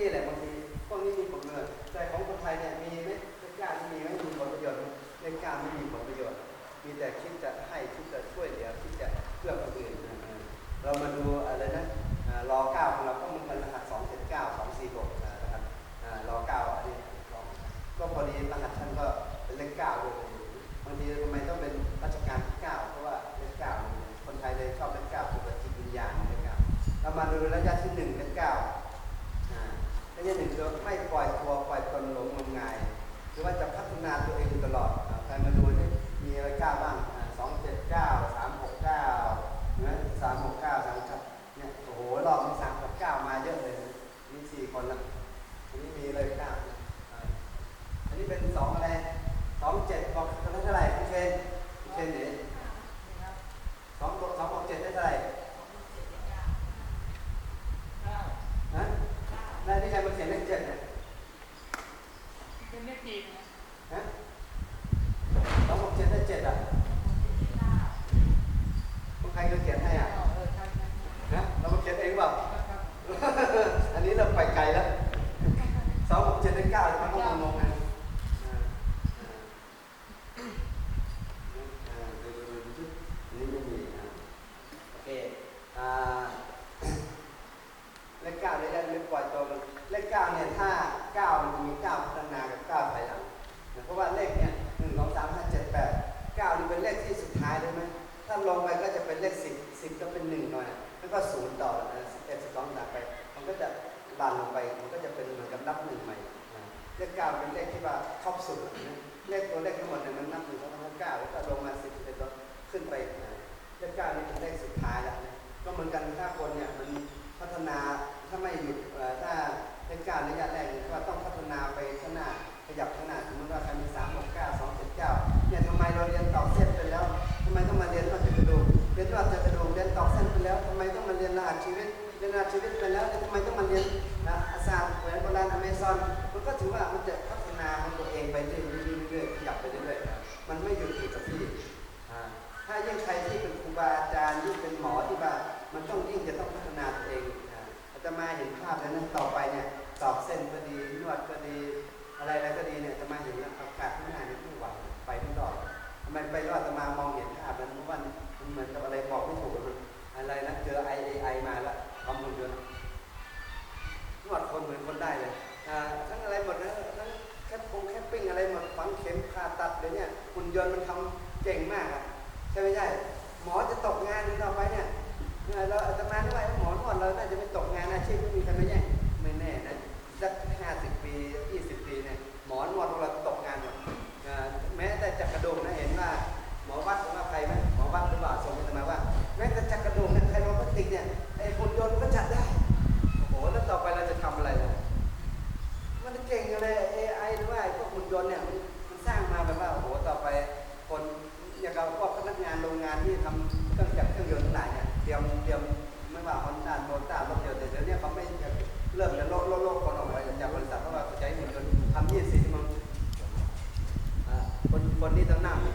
ที่แหละบางทีพวกนี้มีผลประโยชน์แต่ของคนไทยเนี่ยมีไหมไม่กล้าไม่มีไม่มีผลประโยชน์ในกกล้าไม่มีผลประโยชน์ มีแต่คิดจะให้คิดจะช่วยเหลือคิดจะเพื่อคนอื่นเรามาดูอะไรนะรอเก้าของเราก็มันเป็นรหัสสองเจ็ดเก้าสองสี่หกนะครับรอเก้าอันนี้ก็พอดีรหัสท่านก็เป็นเลขเก้าเลยบางทีทำไมต้องเป็นราชการที่เก้าเพราะว่าเลขเก้าคนไทยเลยชอบเลขเก้าคือจิตวิญญาณเลขเก้าเรามาดูระยะที่หนึ่ง 今天哪个卖 หน่อยแล้วก็ศูนย์ต่อนะสิบเอ็ดสิบสองต่างไป มันก็จะบานลงไป มันก็จะเป็นเหมือนกับนับหนึ่งใหม่เลขเก้าเป็นเลขที่ว่าครอบสุดเลขตัวเลขทั้งหมดเนี่ยมันนับหนึ่งสองสามเก้าแล้วก็ลงมาสิบเอ็ดขึ้นไปเลขเก้านี่เป็นเลขสุดท้ายแล้วก็เหมือนกันถ้าคนเนี่ยมันพัฒนาถ้าไม่หยุดถ้าเป็นการระยะแรกเนี่าต้องพัฒนาไปขนาดขยับขนาดหน้สมมติว่าใครมี จะมาเห็นภาพแล้วนั้นต่อไปเนี่ยสอบเส้นก็ดีนวดก็ดี อะไรอะไรก็ดีเนี่ยจะมาเห็นอาวประกาศพื้นฐานในผู้หวังไปไม่รอดทำไมไปรอดจะมามองเห็นภาพนั้นว่ามันเหมือนกับอะไรบอกไม่ถูกอะไรนะเจอไอเอไอมาแล้วทำหุ่นยนต์นวดคนเหมือนคนได้เลยทั้งอะไรหมดนะทั้งแคปปงแคปปิ้งอะไรหมดฝังเข็มผ่าตัดเลยเนี่ยหุ่นยนต์มันทำเก่งมากอะใช่ไม่ใช่หมอจะตกงานต่อไปเนี่ยเราจะมาด้วย เราน่าจะไม่ตกงานอาชีพ or not.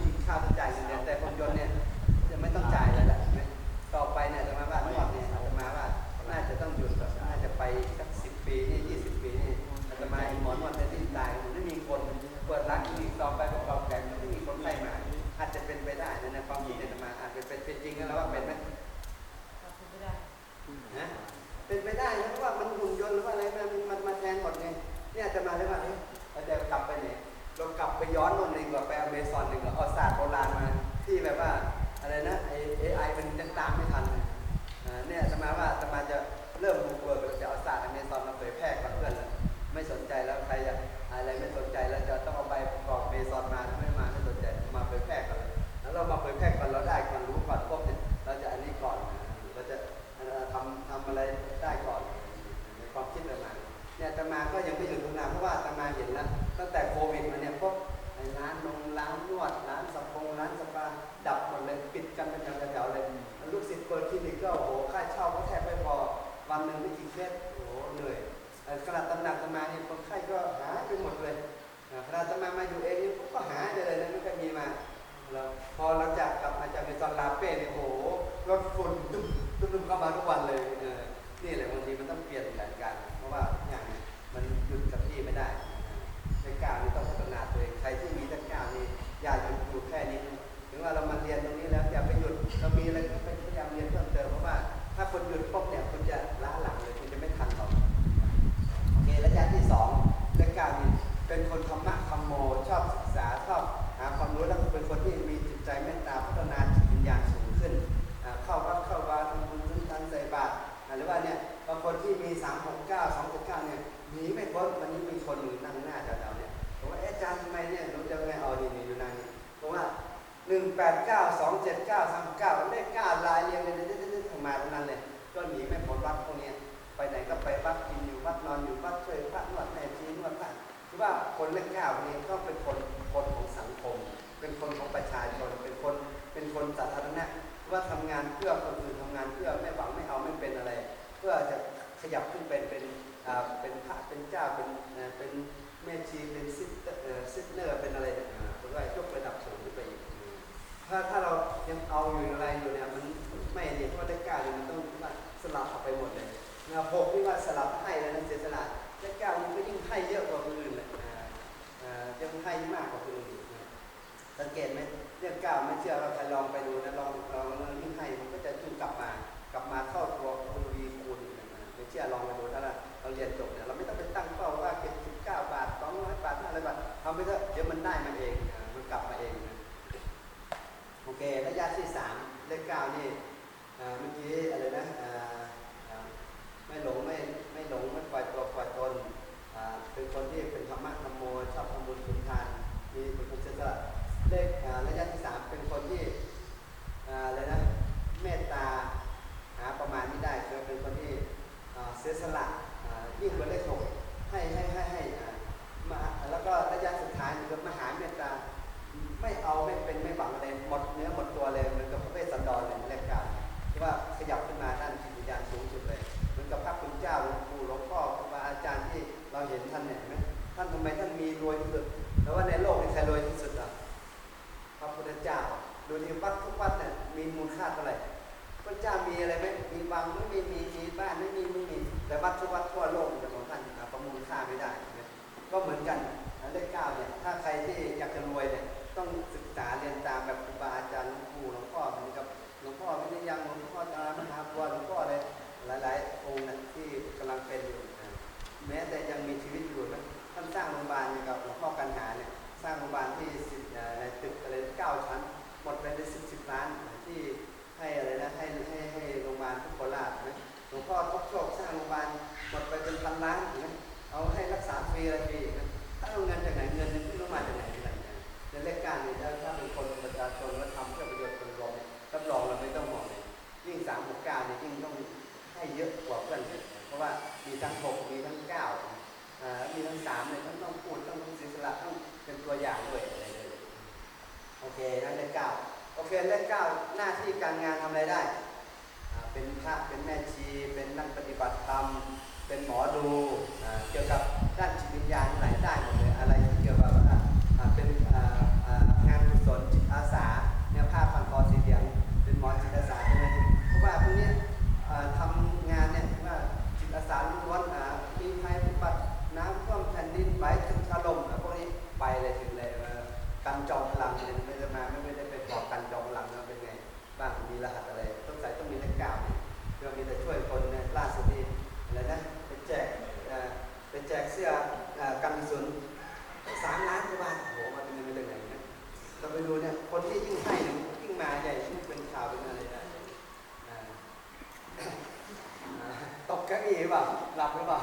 อะไรได้ก่อน ในความคิดอาตมาเนี่ยอาตมาก็ยังไม่ถึงตรงนั้นเพราะว่าอาตมาเห็นนะตั้งแต่โควิดมาเนี่ยพวกร้านนมร้านนวดร้านสับปงร้านสปาดับหมดเลยปิดกันเป็นแถวๆเลยลูกศิษย์เปิดคลินิกก็โอ้โหค่าเช่าก็แทบไม่พอวันหนึ่งไม่กี่เคสโอ้โหเหนื่อยขนาดตำหนักตำมาเนี่ยคนไข้ก็หาไปหมดเลยขนาดตำมามาอยู่เองเนี่ยก็หาไปเลยนะไม่เคยมีมาแล้วพอหลังจากกลับมาจากเมซอนลาเป้เนี่ยโอ้โหรถฝนตุ้มเข้ามาทุกวันเลย นี่แหละบางทีมันต้องเปลี่ยนแผนการ เพราะว่าอย่างมันหยุดกับที่ไม่ได้ในการมันต้อง carne, สังเกตไหมเรื่องก้าวไม่เชื่อเราใครลองไปดูนะลองลองนี้ให้มันก็จะจุดกลับมา กลับมาเข้าตัวคุณวีคุณไม่เชื่อลองไปดูถ้าเราเราเรียนจบเนี่ยเราไม่ต้องไปตั้งเป้าว่าเก็บสิบเก้าบาทสองร้อยบาทห้าร้อยบาททำไปเถอะเดี๋ยวมันได้มันเองมันกลับมาเองโอเคระยะที่สามเลขเก้านี่เมื่อกี้อะไรนะไม่หลงไม่ไม่หลงไม่ปล่อยตัวปล่อยตนเป็นคนที่เป็นธรรมะธรรมโมชอบทำบุญ เสียสละยิ่งกว่า ปล่าหลับหรือเปล่า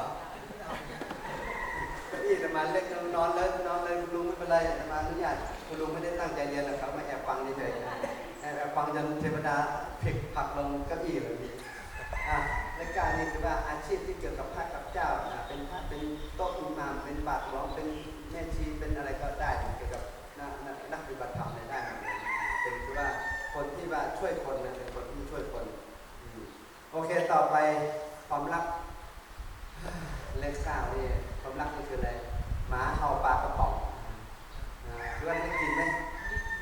ก็พี่ธรรมาเล็กนอนเลยนอนเลยลุงไม่เป็นไรธรรมาอนุญาตคุณลุงไม่ได้ตั้งใจเรียนนะครับมาแอบฟังนี่เลยแอบฟังจนเทวดาผลิกผักลงเก้าอี้เลยอ่และการนี้คือว่าอาชีพที่เกี่ยวกับพระกับเจ้าเป็นพระเป็นโต๊ะอิมามเป็นบาทหลวงเป็นแม่ชีเป็นอะไรก็ได้เกี่ยวกับนักปฏิบัติธรรมได้เป็นคือว่าคนที่ว่าช่วยคนเป็นคนที่ช่วยคน โอเคต่อไปความรัก เลขเก้านี่ความรักนี่คืออะไรหมาเห่าปลากระป๋องอ่าคือว่ได้กินไหม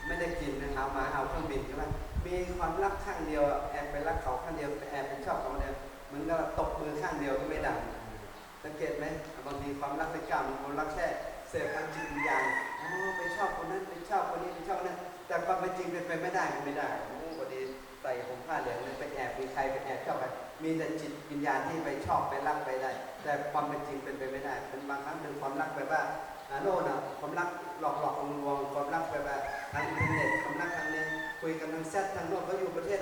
ไม่ได้กินนะครับหมาเห่าเครื่องบินใช่ไหมมีความรักข้างเดียวแอบไปรักเขาข้างเดียวแอบไปชอบเขาเดียวเหมือนกับตบมือข้างเดียวก็ไม่ดังสังเกตไหมบางทีความรักเลขเก้ามันความรักแค่เสพทางจิตวิญญาณอ๋อไปชอบคนนั้นไปชอบคนนี้ไปชอบคนนั้นแต่ความเป็นจริงเป็นไปไม่ได้มันไม่ได้โอ้พอดีใส่ผมผ้าเหลืองเลยไปแอบมีใครไปแอบชอบใคร มีแต่จิตวิญญาณที่ไปชอบไปรักไปได้ แต่ความเป็นจริงเป็นไปไม่ได้เป็นบางครั้งเป็นความรักแบบว่าอ่าโน่นอะความรักหลอกหลอกลวงความรักแบบว่าทางอินเทอร์เน็ตความรักทางนี้คุยกันทางแชททางโน้นเขาอยู่ประเทศ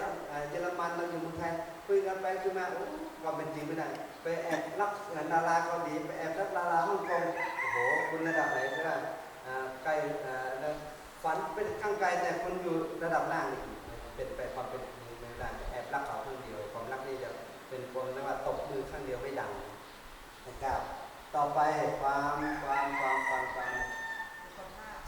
เยอรมันเราอยู่เมืองไทยคุยกันไปคุยมาโอ้ความเป็นจริงไม่ได้ ไปแอบรักดาราเกาหลีไปแอบรักดาราฮ่องกงโอ้โหคุณระดับไหนใช่ไหมไกลฝันเป็นข้างไกลแต่คนอยู่ระดับล่างนี่เป็นไปความเป็นจริงไม่ได้แอบรักเขาคนเดียวความรักนี่ จะเป็นเรียกว่าตบมือข้างเดียวไม่ดังนะครับต่อไปความความความความความ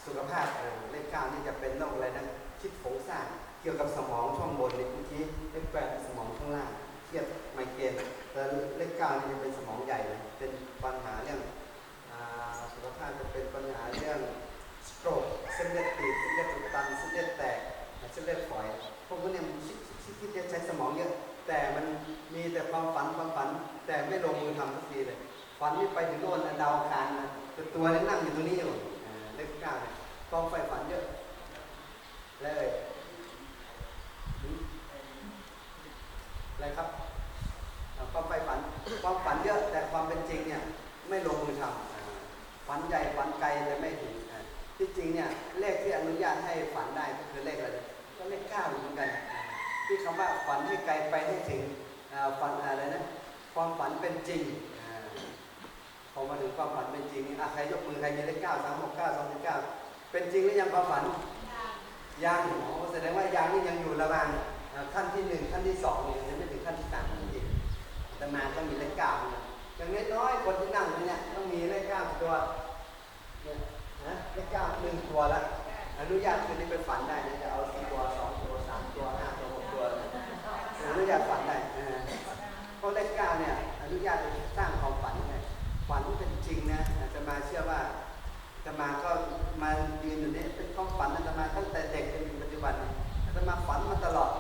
สุขภาพขภาพเออเลขเก้านี่จะเป็นโรคอะไรนะคิดโครงสร้างเกี่ยวกับสมองช่วงบนเนี่ยเมื่อกี้เลขแปดสมองข้างล่างเครียดไมเกรนแต่เลขเก้านี่จะเป็นสมองใหญ่เป็นปัญหาเรื่องสุขภาพจะเป็นปัญหาเรื่องสโตรกเส้นเลือดตีบเส้นเลือดอุดตันเส้นเลือดแตกเส้นเลือดฝอยพวกพวกเนี้มันคิดคิดคิดคิดจะใช้สมองเยอะ แต่มันมีแต่ความฝันความฝัน แต่ไม่ลงมือทำสักทีเลย ฝันนี่ไปถึงโน่นนะดาวอังคารนะแต่ตัวนี่นั่งอยู่ตรงนี้อยู่เลขเก้าเนี่ยความใฝ่ฝันเยอะเลยอะไรครับความใฝ่ฝันความฝันเยอะแต่ความเป็นจริงเนี่ย ไม่ลงมือทำฝันใหญ่ฝันไกลแต่ไม่ถึงที่จริงเนี่ยเลขที่อนุญาตให้ฝันได้ก็คือเลขอะไรก็เลขเก้าเหมือนกัน ที่คำว่าฝันให้ไกลไปให้ถึงอ่าฝันอะไรนะความฝันเป็นจริงอ่าพอมาถึงความฝันเป็นจริงนี่อะใครยกมือใครมีเลขเก้าสามหกเก้าสองเก้าเป็นจริงหรือยังความฝันยังโอ้แสดงว่ายังนี่ยังอยู่ระหว่างอ่าขั้นที่หนึ่งขั้นที่สองนี่ยังไม่ถึงขั้นที่สามขั้นที่สี่แต่มาต้องมีเลขเก้านะอย่างน้อยๆคนที่นั่งอยู่เนี่ยต้องมีเลขเก้าตัวเนี่ยนะเลขเก้าหนึ่งตัวละอนุญาตคืนนี้เป็นฝันได้นะจะเอาสี่ตัวสองตัวสามตัวห้าตัวหกตัว อนุญาตฝันได้เพราะเลขเก้าเนี่ยอนุญาตให้สร้างความฝันไงฝันเป็นจริงนะอาตมาเชื่อว่าอาตมาก็มายืนอยู่นี่เป็นความฝันอาตมาตั้งแต่เด็กจนถึงปัจจุบันอาตมาฝันมาตลอด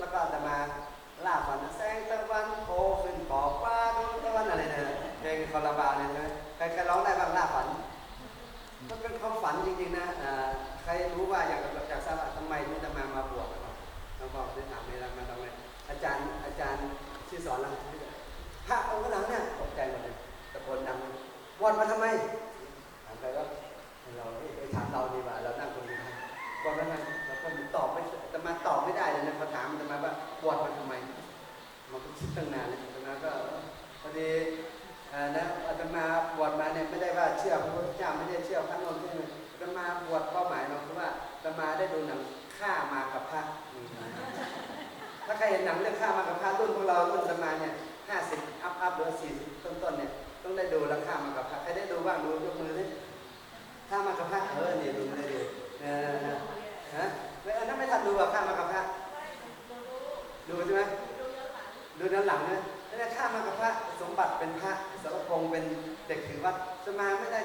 แล้วก็อาตมาล่าฝันแสงตะวันโผล่ขึ้นขอบฟ้าดวงตะวันอะไรเนี่ยเพลงคาราบาวเนี่ยใช่ไหมใครใครร้องได้บ้างล่าฝันมันเป็นความฝันจริงๆนะใครรู้ว่าอย่าก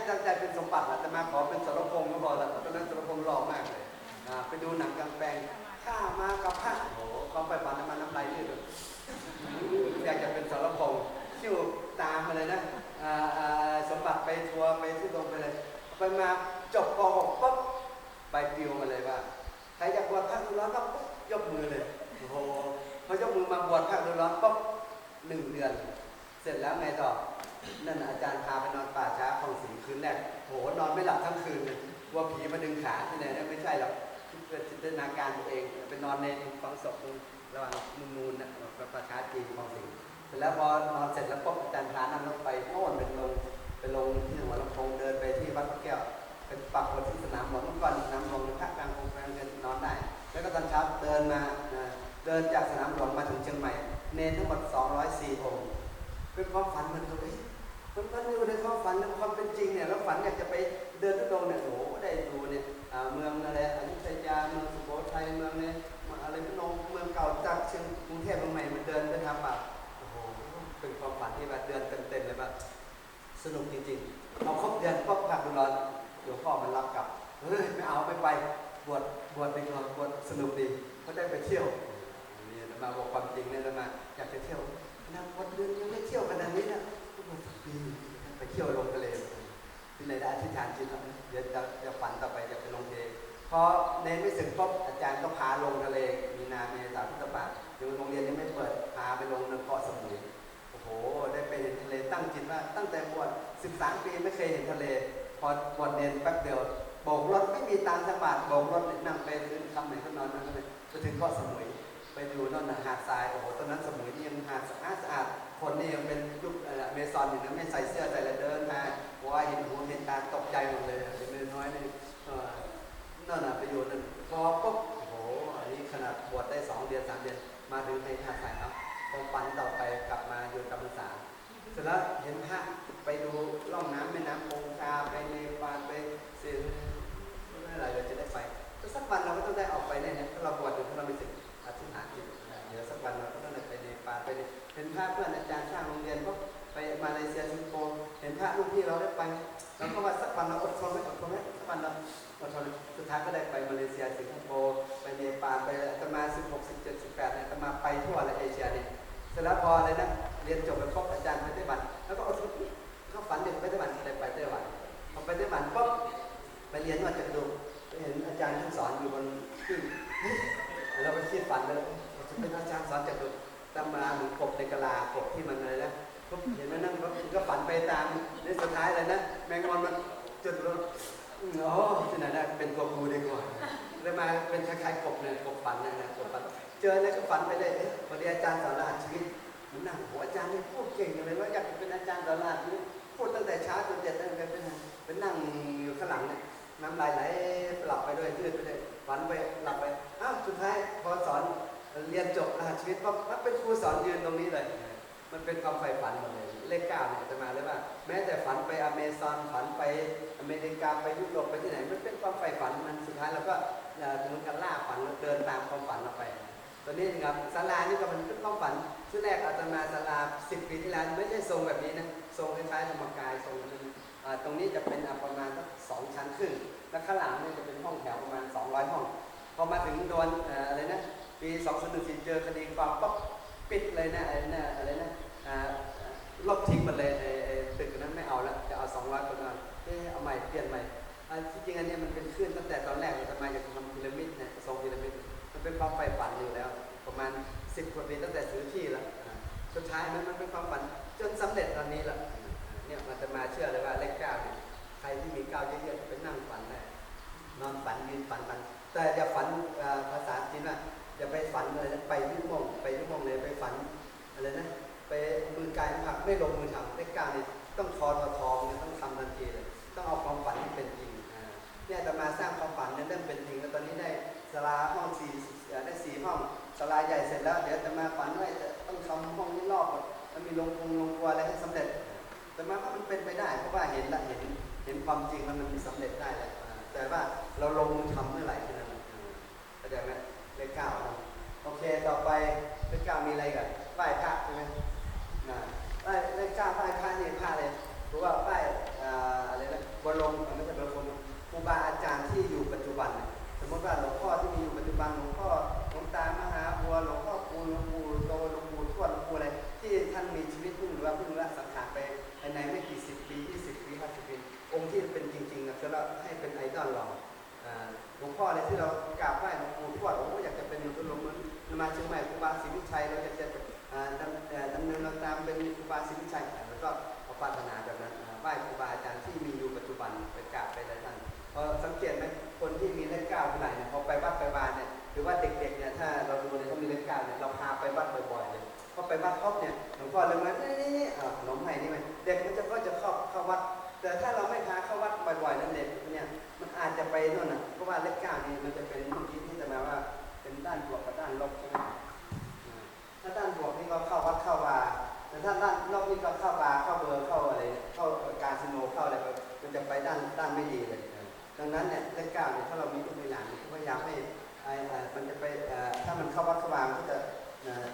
ตั้งใจเป็นสมบัติหรอกจะมาขอเป็นสรพงษ์ก็พอแล้วตอนนั้นสรพงษ์หล่อมากเลยอ่าไปดูหนังกลางแปลงข้ามากับพระโอ้โหความไปฝันน้ำมันน้ำลายยืดเยอยากจะเป็นสารพงษ์ชิวตามมาเลยนะอ่าอ่าสมบัติไปทัวร์ไปที่ตรงไปเลย ไปมาจบป .6 ปุ๊บไปปลิวมาเลยว่าใครอยากบวชพระฤาษีร้อนก็ปุ๊บยกมือเลยโอ้โหพอยกมือมาบวชพระฤาษีร้อนปุ๊บหนึ่งเดือน เสร็จแล้วไงต่อ นั่นอาจารย์พาไปนอนป่าช้าของสีคืนแรกโหนอนไม่หลับทั้งคืนเลยกลัวผีมาดึงขาที่ไหนเนี่ยไม่ใช่หรอกเกิดจินตนาการตัวเองไปนอนในฝังศพตรงระหว่างนูนนูนนะประชาจีนของสิงห์เสร็จแล้วพอนอนเสร็จแล้วปุ๊บอาจารย์พานั่งรถไปโน่นเป็นลงไปลงที่หัวลำโพงเดินไปที่วัดพระแก้วเป็นปักบนที่สนามหลวงเมื่อก่อนสนามหลวงในภาคกลางคงแรงเดินนอนได้ แล้วก็ตอนเช้าเดินมาเดินจากสนามหลวงมาถึงเชียงใหม่ เนนทั้งหมด204องค์เป็นความฝันมันก็เฮ้ย มันมันอยู่ในความฝันในความเป็นจริงเนี่ยแล้วฝันอยากจะไปเดินทุดงเนี่ยโอ้โหได้ดูเนี่ยเมืองอะไรอยุธยาเมืองสุโขทัยเมืองเนี่ยอะไรพนมเมืองเก่าจากเชียงกรุงเทพเมืองใหม่มันเดินไปทำแบบโอ้โหเป็นความฝันที่แบบเดือนเต็มๆเลยแบบสนุกจริงๆเอาครบเดือนปุ๊บพักดูร้อนหลวพ่อมันรับกลับเฮ้ยไม่เอาไม่ไปบวชบวชไปก่อนบวชสนุกดีก็ได้ไปเที่ยวนี่มาบอกความจริงเนี่ยมาอยากไปเที่ยวนะวันเดือนยังไม่เที่ยวขนาดนี้นะ ทุกคนสักปีไปเที่ยวลงทะเลที่ไหนได้อธิษฐานจิตเอาเดี๋ยวจะจะฝันต่อไปจะไปลงทะเลพอเน้นไม่สึกปุ๊บอาจารย์ก็พาลงทะเล มีนาเมษาพฤษภาอยู่โรงเรียนยังไม่เปิดพาไปลงนเกาะสมุยโอ้โห ได้ไปเห็นทะเลตั้งจิตว่าตั้งแต่บวช13 ปีไม่เคยเห็นทะเล พอบวชเน้นแป๊บเดียวโบกรถไม่มีตังค์สักบาทโบกรถนั่งไปคืนคำไหนก็นอนนั่นเลยไปถึงเกาะสมุย ไปดูนั่นนะหาดทรายโอ้โหตอนนั้นสมุยนี่ยังหาดสะอาดสะอาดคนนี่ยังเป็นยุคเอ่อเมซอนอยู่นะไม่ใส่เสื้อใส่อะไรเดินมาว่าเห็นหูเห็นตาตกใจหมดเลยเด็กน้อยนี่เอนั่นนะไปอยู่นั่นพอปุ๊บโอ้โหอันนี้ขนาดบวชได้สองเดือนสามเดือนมาถึงในหาดทรายครับพอปันต่อไปกลับมาอยู่กัมพูชาเสร็จแล้วเห็นพระไปดูร่องน้ำแม่น้ำคงคาไปเนปาลไปเสียเมื่อไรเราจะได้ไปสักวันเราก็ต้องได้ออกไปแน่ๆถ้าเราบวชอยู่ถ้าเรามีสิทธิ์ อธิษฐานจิตเดี๋ย วันเราก็ต้องได้ไปในป่าไปเป็นพระเพื่อนอาจารย์สร้างโรงเรียนก็ไปมาเลเซียสิงคโปร์เห็นพระลูกพี่เราได้ไปเราก็ว่าสักวันเราอดทนไหมอดทนไหมสักวันเราอดทนสุดท้ายก็ได้ไปมาเลเซียสิงคโปร์ไปเนปาลไปตมา16 17 18เนี่ยตมาไปทั่วเลยเอเชียเนี่ยเสร็จแล้วพอเลยนะเรียนจบไปครบอาจารย์ไปไต้หวันแล้วก็อดทนเข้าฝันเด็กไปไต้หวันได้ไปไต้หวันพอไปไต้หวันปุ๊บไปเรียนว่าจะดูไปเห็นอาจารย์ท่านสอนอยู่บนขึ้นเราไปคิดฝันเลย เป็นอาจารย์สอนจากดุตำราหรือกบในกะลากบที่มันอะไรนะเห็นไหมนั่งปุ๊บก็ฝันไปตามในสุดท้ายเลยนะแมงวันมันจุดลงอืมอ๋อที่ไหนได้เป็นตัวกูดีกว่าเลยมาเป็นคล้ายๆกบเนี่ยกบฝันนะนะกบฝัน เจอแล้วก็ฝันไปเลยเอ๊ะพอดีอาจารย์สอนรหัสชีวิตมันนั่งโหอาจารย์นี่พูดเก่งเลยว่าอยากเป็นอาจารย์สอนรหัสชีวิตพูดตั้งแต่เช้าจนเย็นตั้งแต่เป็นเป็นนั่งอยู่ข้างหลังเนี่ยน้ำลายไหลหลับไปด้วยยืดไปเลยฝันไปหลับไปอ้าวสุดท้ายพอสอน เรียนจบรหัสชีวิตปั๊บมันเป็นครูสอนยืนตรงนี้เลย มันเป็นความใฝ่ฝันหมดเลยเลขเก้าเนี่ยจะมาเลยว่า แม้แต่ฝันไปอเมซอนฝันไปอเมริกาไปยุโรปไปที่ไหนมันเป็นความใฝ่ฝันมันสุดท้ายเราก็เอ่อเหมือนกันล่าฝันเราเดินตามความฝันเราไปตอนนี้นะครับศาลานี่ก็มันเป็นความฝันชุดแรกอาตมาศาลาสิบปีที่แล้วไม่ใช่ทรงแบบนี้นะทรงคล้ายๆธรรมกายทรงนั้นตรงนี้จะเป็นประมาณสักสองชั้นครึ่งแล้วข้างหลังเนี่ยจะเป็นห้องแถวประมาณ 200 ห้อง พอมาถึงโดนอะไรนะ ปี2014เจอคดีความปั๊บปิดเลยนะอะไรนะอะไรนะอ่าลบทิ้งหมดเลยไอ้ตึกนั้นไม่เอาแล้วจะเอา200คนเอาเอ๊ะเอาใหม่เปลี่ยนใหม่ที่จริงอันนี้มันเป็นขึ้นตั้งแต่ตอนแรกเลยทำไมอยากทำพีระมิดเนี่ยทรงพีระมิดมันเป็นความใฝ่ฝันอยู่แล้ว ประมาณ10กว่าปีตั้งแต่ซื้อที่แล้วสุดท้ายมันมันเป็นความฝันจนสำเร็จตอนนี้แหละเนี่ยมันจะมาเชื่อเลยว่าเลขเก้าเนี่ยใครที่มีเก้าเยอะๆไปนั่งฝันได้นอนฝันยืนฝันฝันแต่อย่าฝันภาษา ฝันอะไรนะไปยุโมงไปยุโมงเลยไปฝันอะไรนะไปมือกายผักไม่ลงมือทำเลขเก้าเนี่ยต้องทอทอทอมันต้องทำทันทีเลยต้องเอาความฝันที่เป็นจริงเนี่ยจะมาสร้างความฝันเนี่ยเริ่มเป็นจริงแล้วตอนนี้ได้ศาลาห้องสี่ได้สี่ห้องศาลาใหญ่เสร็จแล้วเดี๋ยวจะมาฝันว่าจะต้องทำห้องนี้รอบมดแล้วมีโรงคงโรงครัวอะไรให้สำเร็จ แต่มาว่ามันเป็นไปได้เพราะว่าเห็นละเห็นเห็นความจริงแล้วมันมีสำเร็จได้แหละแต่ว่าเราลงมือทำเมื่อไหร่แค่นั้นเองอ่าเข้าใจไหมเลขเก้า โอเค ต่อไปเลขเก้ามีอะไรกันไหว้พระใช่ไหมนะไหว้เลขเก้าไหว้พระนี่พระเลยเพราะว่าไหว้อ่าอะไรนะบรมไม่ใช่บรมครูบาอาจารย์ที่อยู่ปัจจุบัน สมมติว่าหลวงพ่อที่มีอยู่ปัจจุบันหลวงพ่อหลวงตามหาบัวหลวงพ่อปูหลวงปู่โตหลวงปู่ทวดหลวงปู่อะไรที่ท่านมีชีวิตเพิ่งหรือว่าเพิ่งละสังขารไปภายในไม่กี่สิบปียี่สิบปีห้าสิบปีองค์ที่เป็นจริงๆนะคือเราให้เป็นไอดอลเราอ่าหลวงพ่อเลยที่เรา มาเชียงใหม่ครูบาศรีวิชัยเราอยากจะดำเนินตามเป็นครูบาศรีวิชัยแล้วก็เอาปรารถนาแบบนั้นไหว้ครูบาอาจารย์ที่มีอยู่ปัจจุบันไปกราบไปอะไรท่านพอสังเกตไหมคนที่มีเลขเก้าเท่าไหร่เนี่ยพอไปวัดไปวานเนี่ยหรือว่าเด็กๆเนี่ยถ้าเราดูเนี่ยเขามีเลขเก้าเนี่ยเราพาไปวัดบ่อยๆเลยพอไปวัดครบเนี่ยหลวงพ่อเลยมานี่นี่นี่อ่าขนมให้นี่ไหมเด็กมันจะก็จะเข้าเข้าวัด แต่ถ้าเราไม่พาเข้าวัดบ่อยๆนั่นเด็กเนี่ยมันอาจจะไปนู่นน่ะเพราะว่าเลขเก้านี่มันจะเป็น นะดังนั้นเนี่ยเลขเก้าเนี่ยถ้าเรามีลูกมีหลานเนี่ยพยายามให้ไอ้มันจะไปถ้ามันเข้าวัดเข้าวามันก็จะ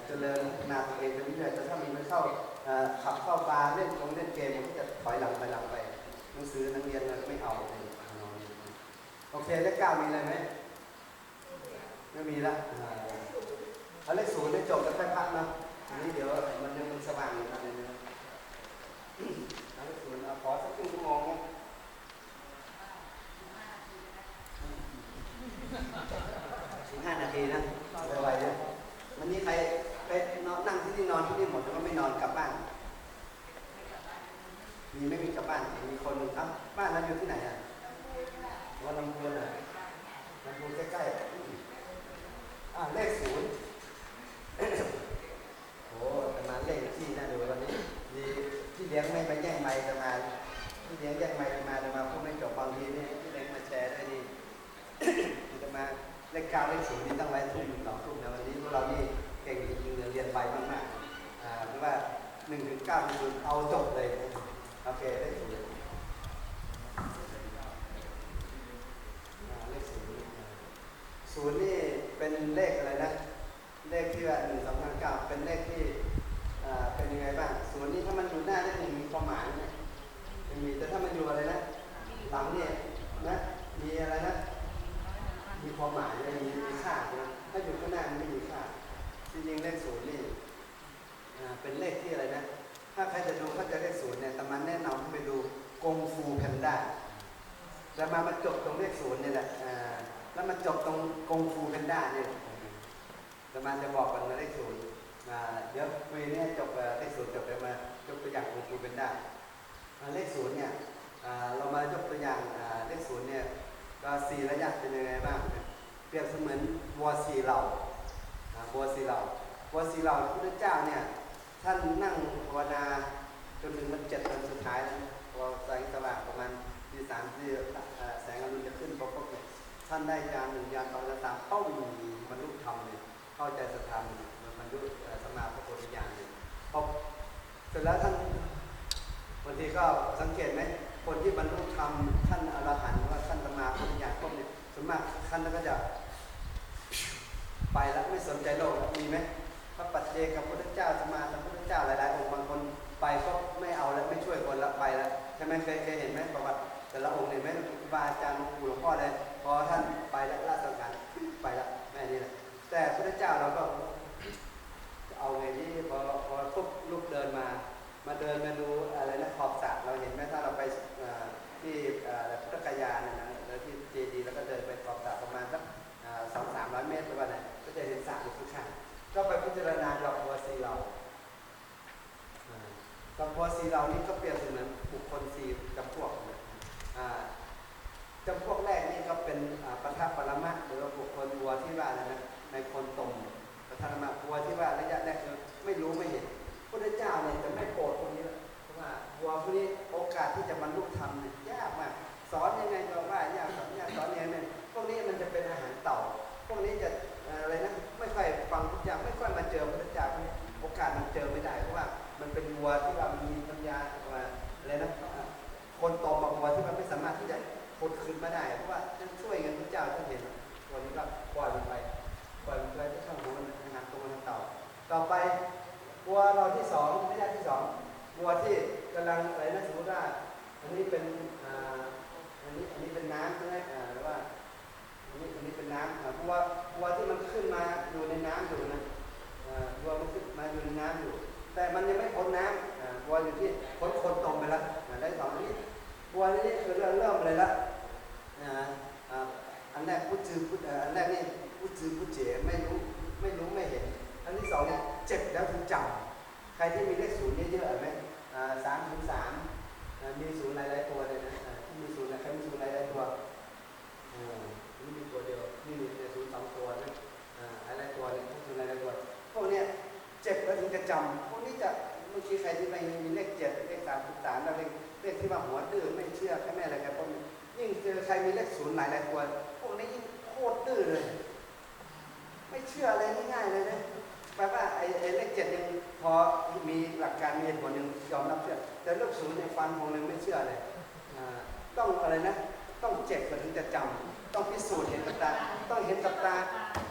เจริญพัฒนาตัวเองไปเรื่อยๆแต่ถ้ามีมันเข้าขับเข้าบาร์เล่นกงเล่นเกมมันก็จะถอยหลังไปหลังไปหนังสือนักเรียนเราไม่เอาเลยโอเคเลขเก้ามีอะไรไหมไม่มีละเอาเลขศูนย์ได้จบแล้วค่อยพักนะอันนี้เดี๋ยวมันยังมันสว่างอยู่นะเนี่ยเอาเลขศูนย์เอาขอสักครึ่งชั่วโมงนะสิบห้านา ทีนะไวๆนะวันนี้ใครไปนอนนั่งที่นี่นอนที่นี่หมดแล้วก็ไม่นอนกลับบ้าน มีไม่มีกลับบ้าน มีคนหนึ่งครับบ้านนั้นอยู่ที่ไหนอะวันลำพูนอะลำพูนใกล้ๆอะอ่าเลขศูนย์โอ้แต่มาเลขที่น่าดูวันนี้ดีที่เลี้ยงไม่มาแย่งไม้แต่มาที่เลี้ยงแย่งไม้แต่มาแต่มาพูดไม่จบบางทีนี่ที่เลี้ยงมาแชร์ได้ดี จะมา เลขเก้าเลขศูนย์นี่ต้องไว้ทุ่มสองทุ่มนะวันนี้พวกเรานี่เก่งจริงๆเรียนไปมากๆอ่าหรือว่าหนึ่งถึงเก้าคือเอาจบเลยโอเคเลขศูนย์เลขศูนย์ศูนย์นี่เป็นเลขอะไรนะเลขที่ว่าหนึ่งสองสามเก้าเป็นเลขที่อ่าเป็นยังไงบ้างศูนย์นี่ถ้ามันอยู่หน้าเลขหนึ่งมีความหมายไหมมีแต่ถ้ามันอยู่อะไรนะหลังเนี่ยนะมีอะไรนะ มี ความหมายเลยมีมีค่านะถ้าอยู่ข้างหน้ามันไม่มีค่าจริงๆเลขศูนย์นี่อ่าเป็นเลขที่อะไรนะ ถ้าใครจะดูเขาจะเลขศูนย์เนี่ยแต่มันแนะนำให้ไปดูกงฟูแพนด้าแต่มามาจบตรงเลขศูนย์เนี่ยแหละอ่าแล้วมาจบตรงกงฟูแพนด้าเนี่ยแต่มันจะบอกกันมาเลขศูนย์อ่าเดี๋ยวคุยเนี่ยจบเลขศูนย์จบไปมายกตัวอย่างกงฟูแพนด้าเลขศูนย์เนี่ยอ่าเรามายกตัวอย่างเลขศูนย์เนี่ยก็สี่ระยะเป็นยังไงบ้าง เปรียบเสมือนวัวสีเหล่าวัวสีเหล่าวัวสีเหล่าพระพุทธเจ้าเนี่ยท่านนั่งภาวนาจนถึงวันเจ็ดวันสุดท้ายแล้วพอแสงสว่างประมาณทีสามที่แสงอรุณจะขึ้นปุ๊บปุ๊บเนี่ยท่านได้ยานหนึ่งยานสองยานสามเป้าบรรลุธรรมเนี่ยเข้าใจสถานมันบรรลุสมาพระโพธิญาณเนี่ยพอเสร็จแล้วท่านบางทีก็สังเกตไหมคนที่บรรลุธรรมท่านอรหันต์ว่าท่านสมมาพระโพธิญาณพวกเนี่ยส่วนมากท่านก็จะ ไปแล้วไม่สนใจโลกมีไหมพระปัจเจกับพระพุทธเจ้าสมมาสัมพุทธเจ้าหลายๆองค์บางคนไปก็ไม่เอาแล้วไม่ช่วยคนละไปแล้วใช่ไหมเคยเคยเห็นไหมประวัติแต่ละองค์เห็นไหมครูบาอาจารย์หลวงปู่หลวงพ่อเลยพอท่านไปแล้วราชการไปแล้วแม่นี่แหละแต่พระพุทธเจ้าเราก็เอาไงที่พอพอปุ๊บลุกเดินมา มาเดินมาดูอะไรนะขอบสระเราเห็นไหมถ้าเราไปที่พุทธกยาเนี่ยนะแล้วที่เจดีแล้วก็เดินไปขอบสระประมาณสักสองสามร้อยเมตรประมาณนั้นก็จะเห็นสระอยู่ข้างๆ ก็ไป พิจารณาดอกบัวสีเหล่าดอกบัวสีเหล่านี้ก็เปรียบเสมือนบุคคลสี่จำพวกนะจำพวกแรกนี่ก็เป็นอ่าปทัปปรมะหรือว่าบุคคลบัวที่ว่าอะไรนะในคนตมปทัปรมะบัวที่ว่าระยะแรกคือไม่รู้ไม่เห็นพระเจ้าเนี่ยจะไม่โปรดพวกนี้เพราะว่าบัวพวกนี้โอกาสที่จะบรรลุธ ที่ว่ามีปัญญาอะไรนะคนโตมาวัวที่มันไม่สามารถที่จะพดขึ้นมาได้เพราะว่าท่านช่วยกันพระเจ้าท่านเห็นตัวนี้ก็ปล่อยมันไปปล่อยมันไปที่ช่องหัวมันอาหารตัวมันเต่าต่อไปวัวเราที่สองระยะที่สองวัวที่กำลังอะไรนะสมมติว่าอันนี้เป็นอ่าอันนี้อันนี้เป็นน้ำใช่ไหมอ่าหรือว่าอันนี้อันนี้เป็นน้ำอ่าวัววัวที่มันขึ้นมาอยู่ในน้ำอยู่นะวัวมันขึ้นมาอยู่ในน้ำอยู่ แต่มันยังไม่พ้นน้ำอ่า วัวอยู่ที่พ้นคนตรงไปแล้วอ่าได้สองนี้วัวนี้คือเริ่มเริ่มเลยละ มรับเชื่อ แต่เลขศูนย์ในยฟันของเลยไม่เชื่อเลยต้องอะไรนะ ต้องเจ็บถึงจะจำต้องพิสูจน์เห็นกับตา ต้องเห็นกับตา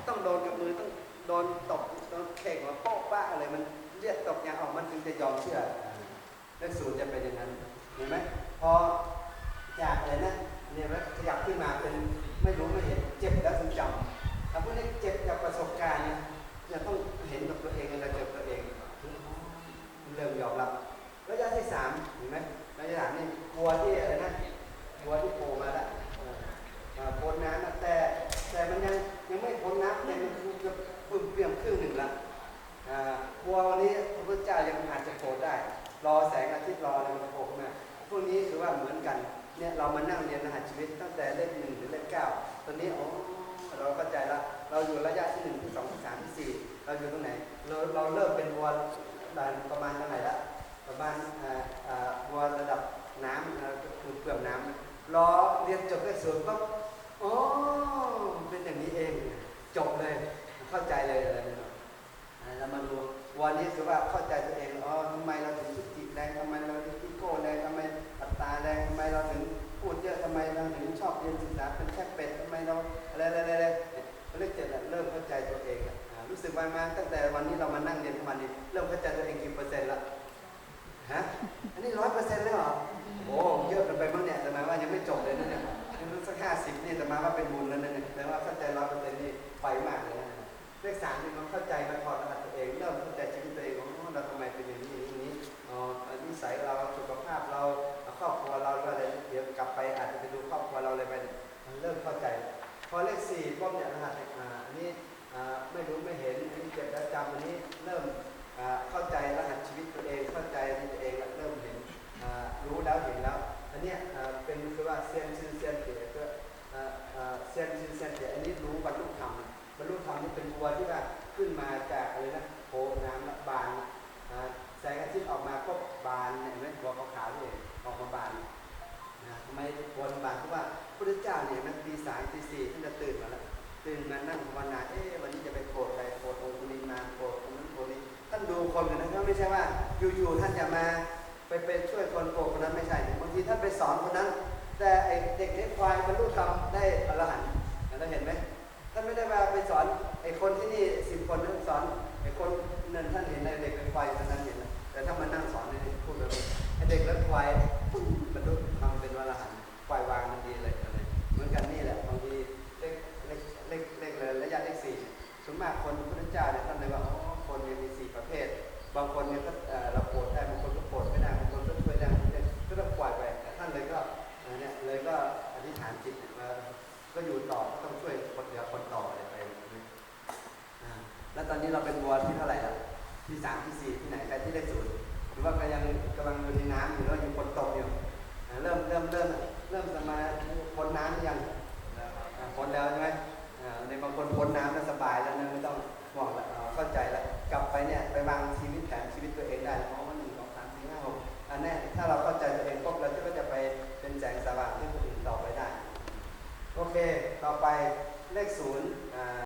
ต้องโดนกับมือ ต้องโดนตบโดนเข่งมาโป๊ะป้าอะไรมันเลือดตกยางออกมันถึงจะยอมเชื่ออ่าเลขศูนย์จะเป็นอย่างนั้นเห็นไหมพอจากอะไรนะเนี่ยมันขยับขึ้นมาเป็นไม่รู้ไม่เห็นเจ็บแล้วถึงจำถ้าพวกนี้เจ็บจากประสบการณ์เนี่ยจะต้องเห็นกับตัวเอง ที่อะไรนะกลัวที่โผล่มาแล้วพ้นน้ำนะแต่แต่มันยังยังไม่พ้นน้ำเนี่ยมันคือจะปึ้มเปลี่ยมครึ่งหนึ่งละอ่ากลัววันนี้พระพุทธเจ้ายังอาจจะโผล่ได้ รอแสงอาทิตย์รออะไรมันโผล่มาพวกนี้ถือว่าเหมือนกันเนี่ยเรามานั่งเรียนรหัสชีวิตตั้งแต่เลขหนึ่งถึงเลขเก้าตอนนี้อ๋อเราเข้าใจล้วเราอยู่ระยะที่หนึ่งที่สองที่สามที่สี่เราอยู่ตรงไหน เราเราเริ่มเป็นวัวประมาณเท่าไหร่ละประมาณวัวระดับ น้ำอ่าก็คือเปลือกน้ำรอเรียนจบเลขศูนย์ปั๊บอ๋อเป็นอย่างนี้เอง จบเลย เข้าใจเลยอะไรเนี่ยอ่าเรามาดูวันนี้คือว่าเข้าใจตัวเองอ๋อทำไมเราถึงทุจิตแรงทำไมเราถึงที่โก้แรงทำไมอัตตาแรงทำไมเราถึงพูดเยอะทำไมเราถึงชอบเรียนศึกษาเป็นแค่เป็ดทำไมเราอะไรอะไรอะไรเรื่องเจ็ดอะเริ่มเข้าใจตัวเองรู้สึกว่ามาตั้งแต่วันนี้เรามานั่งเรียนทุกวันนี้เริ่มเข้าใจตัวเองกี่เปอร์เซ็นต์ละฮะอันนี้ร้อยเปอร์เซ็นต์แล้วเหรอ อ้เยอะเกินไปมั้งเนี่ยแต่หมายว่ายังไม่จบเลยนะเนี่ยยังสักห้าสิบนี่แต่มาว่าเป็นบุญแล้วนะเนี่ยแต่ว่าเข้าใจร้อยเปอร์เซ็นต์นี่ไปมากเลยนะเลขสามนี่มันเข้าใจมันถอดรหัสตัวเองเริ่มเข้าใจชีวิตตัวเองว่าอ๋อเราทำไมเป็นอย่างนี้อย่างนี้อ๋อนิสัยเราสุขภาพเราครอบครัวเราอะไรเดี๋ยวกลับไปอาจจะไปดูครอบครัวเราเลยไปเนี่ยมันเริ่มเข้าใจ พอเลขสี่ปุ๊บเนี่ยรหัสอ่าอันนี้อ่าไม่รู้ไม่เห็น รู้แล้วเห็นแล้วอันนี้เป็นคือว่าเซียนชื่อเซียนเก๋ก็อ่าอ่าเซียนชื่อเซียนเก๋อันนี้รู้บรรลุธรรมบรรลุธรรมนี่เป็นวัวที่ว่าขึ้นมาจากอะไรนะโผล่น้ำบานอ่าแสงอาทิตย์ออกมาก็บานเนี่ยเห็นไหมวัวขาวๆนี่เองออกมาบานนะทำไมวัวมันบานเพราะว่าพระเจ้าเนี่ยมันตีสามตีสี่ท่านจะตื่นมาแล้วตื่นมานั่งภาวนาเอ๊ะวันนี้จะไปโปรดใครโปรดองค์กุลิมาโปรดองค์นั้นโปรดนี้ท่านดูคนนะครับไม่ใช่ว่าอยู่ๆท่านจะมา ไปเป็นช่วยคนโกงคนนั้นไม่ใช่บางทีท่านไปสอนคนนั้น แต่ไอเด็กเล็กควายบรรลุธรรมได้อรหันต์เราเห็นไหมท่านไม่ได้มาไปสอนไอ้คนที่นี่สิบคนท่านสอนไอ้คนนั่นท่านเห็นในเด็กเป็นควายท่านนั้น